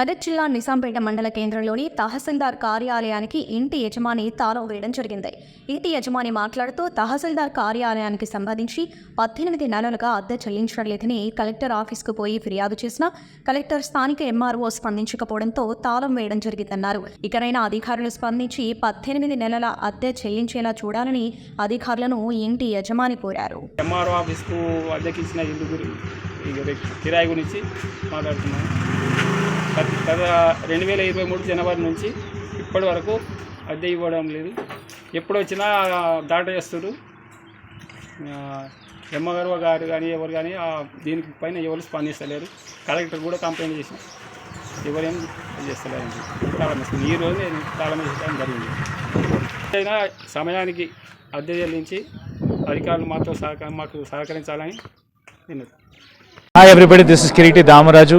మెదక్ జిల్లా నిజాంపేట మండల కేంద్రంలోని తహసీల్దార్ కార్యాలయానికి ఇంటి యజమాని తాళం వేయడం జరిగింది. ఇంటి యజమాని మాట్లాడుతూ తహసీల్దార్ కార్యాలయానికి సంబంధించి పద్దెనిమిది నెలలుగా అద్దె చెల్లించడం లేదని కలెక్టర్ ఆఫీస్కు పోయి ఫిర్యాదు చేసినా కలెక్టర్ స్థానిక ఎంఆర్ఓ స్పందించకపోవడంతో తాళం వేయడం జరిగిందన్నారు. ఇకనైనా అధికారులు స్పందించి పద్దెనిమిది నెలల అద్దె చెల్లించేలా చూడాలని అధికారులను ఇంటి యజమాని కోరారు. ఎంఆర్ఓ ఆఫీస్కు ఇల్లు కిరాయి గురించి మాట్లాడుతున్నాను గత రెండు వేల ఇరవై మూడు జనవరి నుంచి ఇప్పటి వరకు అద్దె ఇవ్వడం లేదు. ఎప్పుడు వచ్చినా దాట చేస్తారు ఎమ్మగారు గారు కానీ ఎవరు కానీ దీనికి పైన ఎవరు స్పందిస్తలేరు. కలెక్టర్ కూడా కంప్లైంట్ చేసిన ఎవరేం చేస్తలేదు తాళం వేసుకుని. ఈ రోజు నేను తాళం వేసడం జరిగింది. అయినా సమయానికి అద్దె చెల్లించి అధికారులు మాతో సహకారం మాకు సహకరించాలని నేను hi everybody this is Kireeti Damaraju